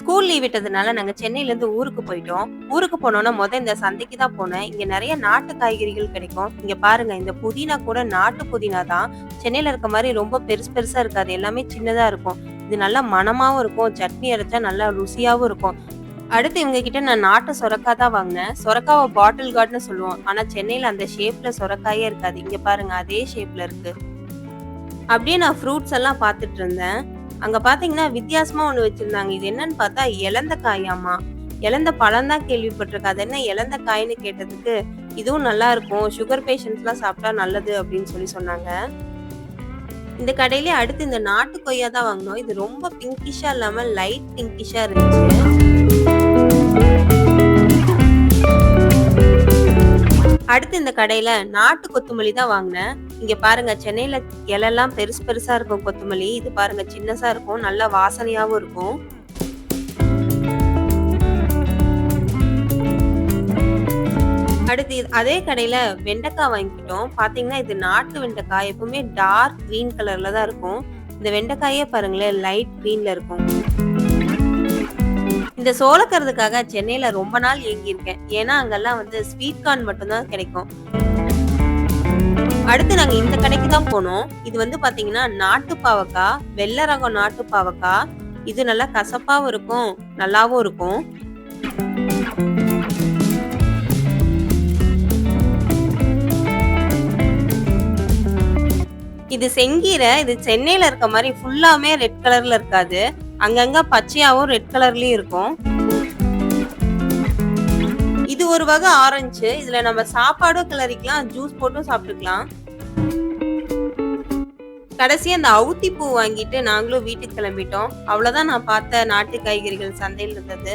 School leave விட்டதுனால நாங்க சென்னையில இருந்து ஊருக்கு போயிட்டோம். ஊருக்கு போனோம்னா முத இந்த சந்தைக்கு தான் போனேன். இங்க நிறைய நாட்டு காய்கறிகள் கிடைக்கும். இங்க பாருங்க இந்த புதினா கூட நாட்டு புதினா தான். சென்னையில இருக்க மாதிரி ரொம்ப பெருசு பெருசா இருக்காது. எல்லாமே சின்னதா இருக்கும். இது நல்லா மனமாவும் இருக்கும். சட்னி அரைச்சா நல்லா ருசியாவும் இருக்கும். அடுத்து இவங்க கிட்ட நான் நாட்டு சொரக்கா தான் வாங்கினேன் சொரக்காவ பாட்டில் கார்டுன்னு சொல்லுவோம். ஆனா சென்னையில அந்த ஷேப்ல சொரக்காயே இருக்காது. இங்க பாருங்க அதே ஷேப்ல இருக்கு. அப்படியே நான் ஃப்ரூட்ஸ் எல்லாம் பார்த்துட்டு இருந்தேன். அங்க பாத்தீங்கன்னா வித்தியாசமா ஒண்ணு வச்சிருந்தாங்க. இது என்னன்னு பார்த்தா இழந்த காயாமா. எலந்த பழம் தான் கேள்விப்பட்டிருக்கா அது என்ன இழந்த காய்ன்னு கேட்டதுக்கு, இதுவும் நல்லா இருக்கும். சுகர் பேஷண்ட்ஸ்லாம் சாப்பிட்டா நல்லது அப்படின்னு சொல்லி சொன்னாங்க. இந்த கடையிலே அடுத்து இந்த நாட்டு கொய்யா தான் வாங்கினோம் இது ரொம்ப பிங்கிஷா இல்லாம லைட் பிங்கிஷா இருந்துச்சு. அடுத்து இந்த கடையில நாட்டு கொத்துமல்லி தான் வாங்கினேன் இங்க பாருங்க சென்னையில இலையெல்லாம் பெருசு பெருசா இருக்கும் கொத்தமல்லி. இது பாருங்க சின்னசா இருக்கும். நல்ல வாசனையாவும் இருக்கும். அடுத்து இது- அதே கடையில வெண்டைக்காய் வாங்கிக்கிட்டோம். பாத்தீங்கன்னா இது நாட்டு வெண்டைக்காய். எப்பவுமே டார்க் கிரீன் கலர்ல தான் இருக்கும். இந்த வெண்டைக்காயே பாருங்களேன் லைட் கிரீன்ல இருக்கும். இந்த சோளக்கிறதுக்காக சென்னையில ரொம்ப நாள் ஏங்கியிருக்கேன். ஏன்னா அங்கெல்லாம் வந்து ஸ்வீட் கார்ன் மட்டும்தான் கிடைக்கும். அடுத்து நாங்க இந்த கடைக்கு தான் போனோம். இது வந்து பாத்தீங்கன்னா நாட்டு பாவக்காய் வெள்ளை ரகம் நாட்டு பாவக்காய் இது நல்லா கசப்பாவும் இருக்கும், நல்லாவும் இருக்கும். இது செங்கீரை. இது சென்னையில இருக்க மாதிரி ஃபுல்லாமே ரெட் கலர்ல இருக்காது. அங்கங்க பச்சையாவும் ரெட் கலர்லயும் இருக்கும். இது ஒரு வகை ஆரஞ்சு. இதுல நம்ம சாப்பாடும் கிளறிக்கலாம், ஜூஸ் போட்டும் சாப்பிட்டுக்கலாம். கடைசி அந்த அவுத்தி பூ வாங்கிட்டு நாங்களும் வீட்டுக்கு கிளம்பிட்டோம். அவ்வளவுதான் நான் பார்த்த நாட்டு காய்கறிகள் சந்தையில் இருந்தது.